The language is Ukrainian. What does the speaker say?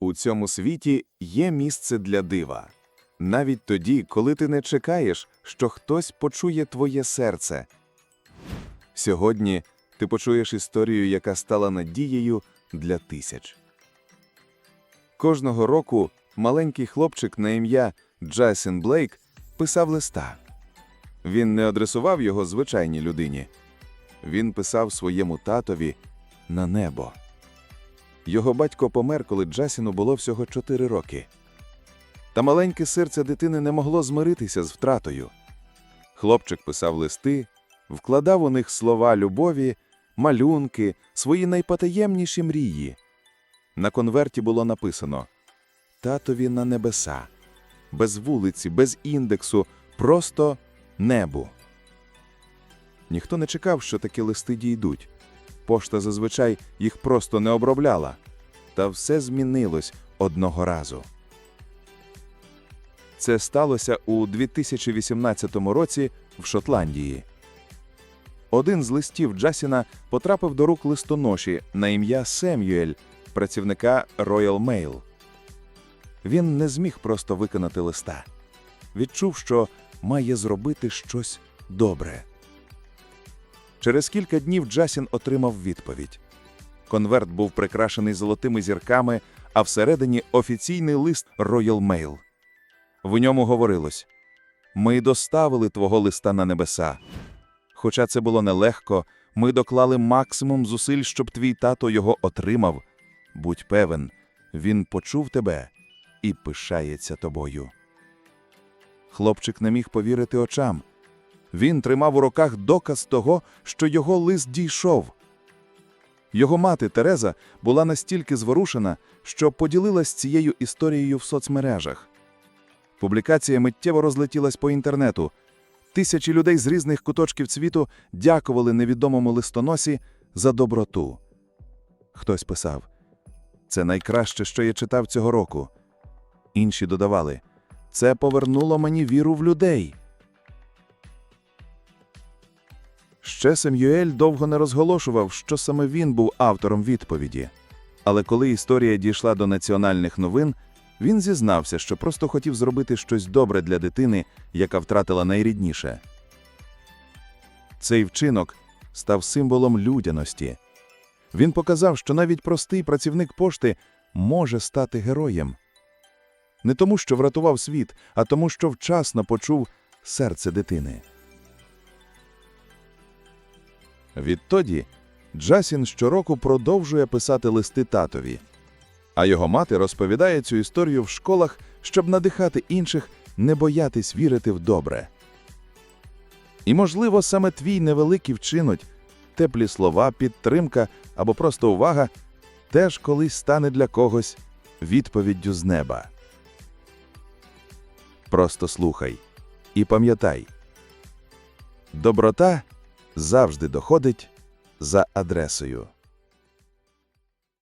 У цьому світі є місце для дива. Навіть тоді, коли ти не чекаєш, що хтось почує твоє серце. Сьогодні ти почуєш історію, яка стала надією для тисяч. Кожного року маленький хлопчик на ім'я Джасін Блейк писав листа. Він не адресував його звичайній людині. Він писав своєму татові на небо. Його батько помер, коли Джасіну було всього 4 роки. Та маленьке серце дитини не могло змиритися з втратою. Хлопчик писав листи, вкладав у них слова любові, малюнки, свої найпотаємніші мрії. На конверті було написано Татові на небеса, без вулиці, без індексу, просто небо. Ніхто не чекав, що такі листи дійдуть. Пошта зазвичай їх просто не обробляла. Та все змінилось одного разу. Це сталося у 2018 році в Шотландії. Один з листів Джасіна потрапив до рук листоноші на ім'я Сем'юель, працівника Royal Mail. Він не зміг просто виконати листа. Відчув, що має зробити щось добре. Через кілька днів Джасін отримав відповідь. Конверт був прикрашений золотими зірками, а всередині офіційний лист Royal Mail. В ньому говорилось: Ми доставили твого листа на небеса. Хоча це було нелегко, ми доклали максимум зусиль, щоб твій тато його отримав. Будь певен, він почув тебе і пишається тобою. Хлопчик не міг повірити очам. Він тримав у руках доказ того, що його лист дійшов. Його мати Тереза була настільки зворушена, що поділилась цією історією в соцмережах. Публікація миттєво розлетілась по інтернету. Тисячі людей з різних куточків світу дякували невідомому листоносі за доброту. Хтось писав: Це найкраще, що я читав цього року. Інші додавали: Це повернуло мені віру в людей. Ще Сем'юель довго не розголошував, що саме він був автором відповіді. Але коли історія дійшла до національних новин, він зізнався, що просто хотів зробити щось добре для дитини, яка втратила найрідніше. Цей вчинок став символом людяності. Він показав, що навіть простий працівник пошти може стати героєм. Не тому, що врятував світ, а тому, що вчасно почув серце дитини. Відтоді Джасін щороку продовжує писати листи татові, а його мати розповідає цю історію в школах, щоб надихати інших не боятись вірити в добре. І, можливо, саме твій невеликий вчинуть, теплі слова, підтримка або просто увага теж колись стане для когось відповіддю з неба. Просто слухай і пам'ятай, доброта завжди доходить за адресою.